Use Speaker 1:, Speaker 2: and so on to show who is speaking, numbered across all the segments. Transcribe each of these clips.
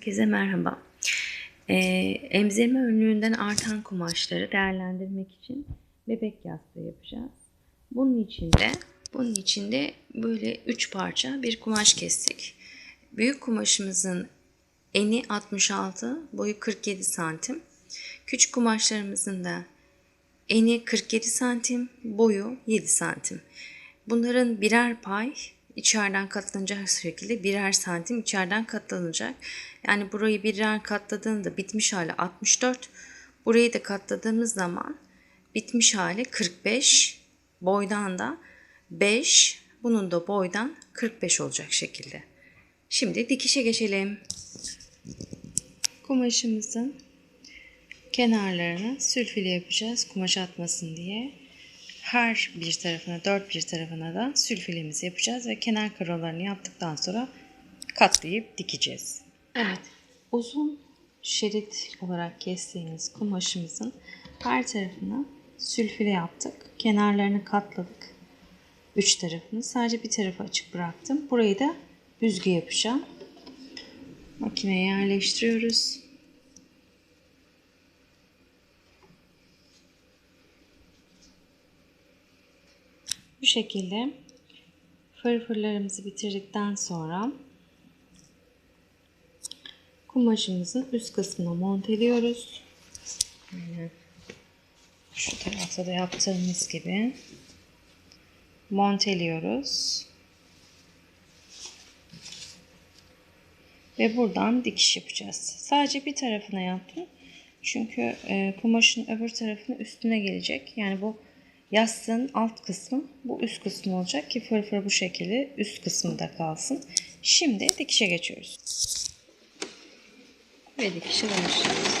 Speaker 1: Herkese merhaba. Ee, emzirme önlüğünden artan kumaşları değerlendirmek için bebek yastığı yapacağız. Bunun için de bunun için de böyle 3 parça bir kumaş kestik. Büyük kumaşımızın eni 66, boyu 47 santim. Küçük kumaşlarımızın da eni 47 santim, boyu 7 santim. Bunların birer pay içeriden katlanacak şekilde birer santim içeriden katlanacak. Yani burayı birer katladığında bitmiş hali 64. Burayı da katladığımız zaman bitmiş hali 45. Boydan da 5. Bunun da boydan 45 olacak şekilde. Şimdi dikişe geçelim. Kumaşımızın kenarlarını sülfile yapacağız kumaş atmasın diye. Her bir tarafına, dört bir tarafına da sülfilemizi yapacağız ve kenar karolarını yaptıktan sonra katlayıp dikeceğiz. Evet, uzun şerit olarak kestiğimiz kumaşımızın her tarafına sülfile yaptık. Kenarlarını katladık. Üç tarafını. Sadece bir tarafı açık bıraktım. Burayı da büzgü yapacağım. Makineye yerleştiriyoruz. Şekilde fırfırlarımızı bitirdikten sonra kumaşımızın üst kısmına monteliyoruz. Yani şu tarafta da yaptığımız gibi monteliyoruz. Ve buradan dikiş yapacağız. Sadece bir tarafına yaptım. Çünkü e, kumaşın öbür tarafının üstüne gelecek. Yani bu Yastığın alt kısmı bu üst kısmı olacak ki fırfır bu şekilde üst kısmında kalsın. Şimdi dikişe geçiyoruz. Ve dikişe başlıyoruz.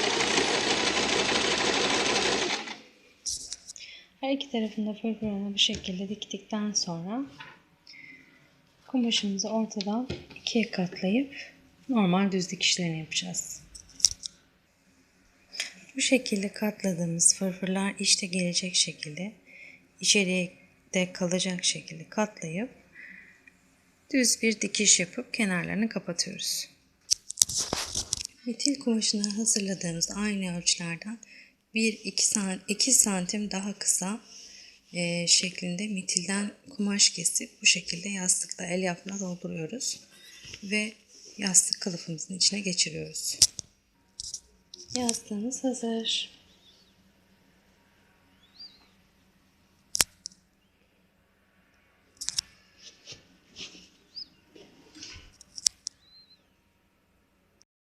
Speaker 1: Her iki tarafında fırfırını bu şekilde diktikten sonra kumaşımızı ortadan ikiye katlayıp normal düz dikişlerini yapacağız. Bu şekilde katladığımız fırfırlar işte gelecek şekilde içeriye de kalacak şekilde katlayıp düz bir dikiş yapıp kenarlarını kapatıyoruz. Metil kumaşını hazırladığımız aynı ölçülerden 1-2 santim daha kısa e, şeklinde mitilden kumaş kesip bu şekilde yastıkta el yapma dolduruyoruz ve yastık kılıfımızın içine geçiriyoruz. Yastığımız hazır.